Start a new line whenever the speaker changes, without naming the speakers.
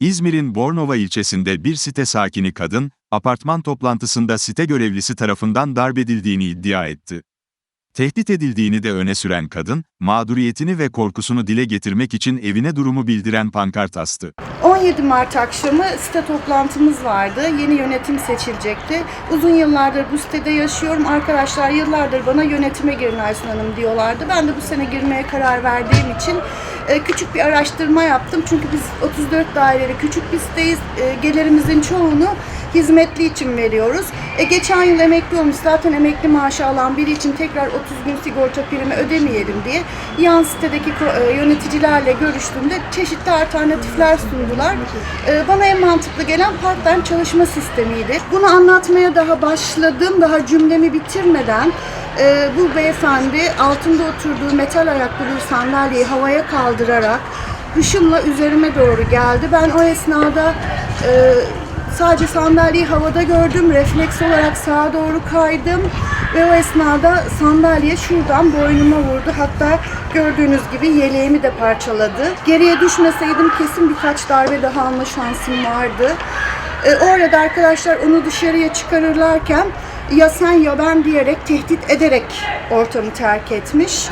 İzmir'in Bornova ilçesinde bir site sakini kadın, apartman toplantısında site görevlisi tarafından darp edildiğini iddia etti. Tehdit edildiğini de öne süren kadın, mağduriyetini ve korkusunu dile getirmek için evine durumu bildiren pankart astı.
17 Mart akşamı site toplantımız vardı. Yeni yönetim seçilecekti. Uzun yıllardır bu sitede yaşıyorum. Arkadaşlar yıllardır bana yönetime girin Aysun Hanım diyorlardı. Ben de bu sene girmeye karar verdiğim için e, küçük bir araştırma yaptım. Çünkü biz 34 daireli küçük bir siteyiz. E, gelirimizin çoğunu hizmetli için veriyoruz. E, geçen yıl emekli olmuş zaten emekli maaşı alan biri için tekrar 30 gün sigorta primi ödemeyelim diye yan sitedeki e, yöneticilerle görüştüğümde çeşitli alternatifler sundular. E, bana en mantıklı gelen part-time çalışma sistemiydi. Bunu anlatmaya daha başladım. Daha cümlemi bitirmeden e, bu beyefendi altında oturduğu metal ayaklı bir sandalyeyi havaya kaldırarak hışımla üzerime doğru geldi. Ben o esnada e, Sadece sandalyeyi havada gördüm. Refleks olarak sağa doğru kaydım. Ve o esnada sandalye şuradan boynuma vurdu. Hatta gördüğünüz gibi yeleğimi de parçaladı. Geriye düşmeseydim kesin birkaç darbe daha alma şansım vardı. E, orada arkadaşlar onu dışarıya çıkarırlarken ya sen ya ben diyerek tehdit ederek ortamı terk etmiş.